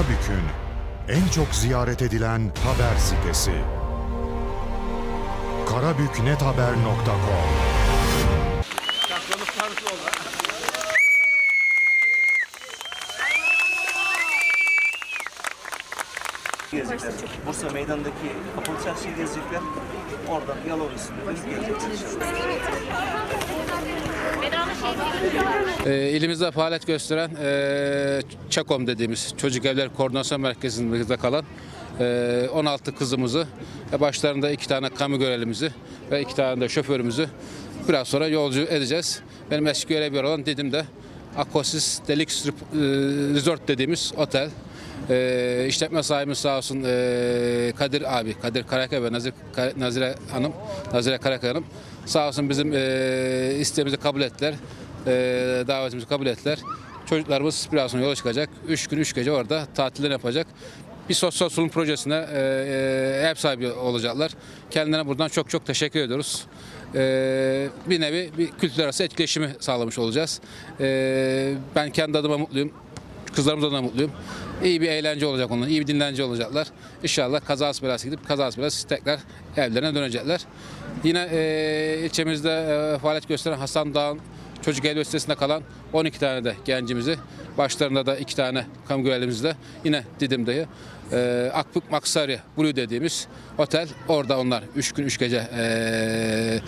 Karabük'ün en çok ziyaret edilen haber sitesi. karabüknethaber.com gezecekler. Bursa meydanındaki kapalı çarşıyı gezecekler. Oradan Yalova üstünde gelecekler. E, ilimizde faaliyet gösteren e, ÇAKOM dediğimiz Çocuk Evler Koordinasyon Merkezi'nde kalan e, 16 kızımızı ve başlarında iki tane kamu görevlimizi ve iki tane de şoförümüzü biraz sonra yolcu edeceğiz. Benim eski görev yeri olan Didim'de Akosis Deluxe e, Resort dediğimiz otel. E, işletme sahibimiz sağ olsun e, Kadir abi, Kadir Karakaya ve Nazire, Nazire Hanım, Nazire Karakaya Hanım sağ olsun bizim e, isteğimizi kabul ettiler e, davetimizi kabul ettiler. Çocuklarımız biraz sonra yola çıkacak. Üç gün, üç gece orada tatiller yapacak. Bir sosyal sunum projesine e, e, ev sahibi olacaklar. Kendilerine buradan çok çok teşekkür ediyoruz. E, bir nevi bir kültür arası etkileşimi sağlamış olacağız. E, ben kendi adıma mutluyum. Kızlarımız adına mutluyum. İyi bir eğlence olacak onların, iyi bir dinlence olacaklar. İnşallah kazası belası gidip kazası belası tekrar evlerine dönecekler. Yine e, ilçemizde e, faaliyet gösteren Hasan Dağ'ın Çocuk Ev Üniversitesi'nde kalan 12 tane de gencimizi, başlarında da 2 tane kamu görevlimizle yine Didim'de e, Akbük Maksari Blue dediğimiz otel. Orada onlar 3 gün 3 gece e,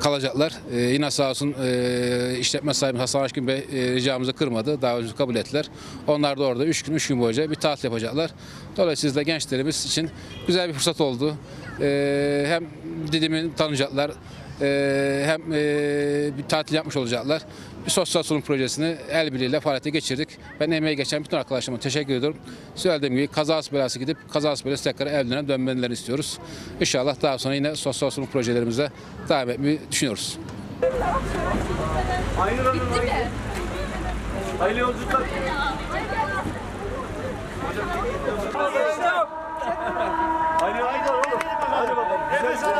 kalacaklar. E, yine sağ olsun e, işletme sahibi Hasan Aşkın Bey e, ricamızı kırmadı. Davetimizi kabul ettiler. Onlar da orada 3 gün 3 gün boyunca bir tatil yapacaklar. Dolayısıyla gençlerimiz için güzel bir fırsat oldu. Ee, hem Didim'i tanıyacaklar, ee, hem ee, bir tatil yapmış olacaklar. Bir sosyal sorun projesini el birliğiyle faaliyete geçirdik. Ben emeği geçen bütün arkadaşlarıma teşekkür ediyorum. Söylediğim gibi kazası belası gidip kazası belası tekrar evlerine dönmelerini istiyoruz. İnşallah daha sonra yine sosyal sorun projelerimize devam etmeyi düşünüyoruz. Aynı Bitti mi? Hayırlı yolculuklar. Hocam. 可以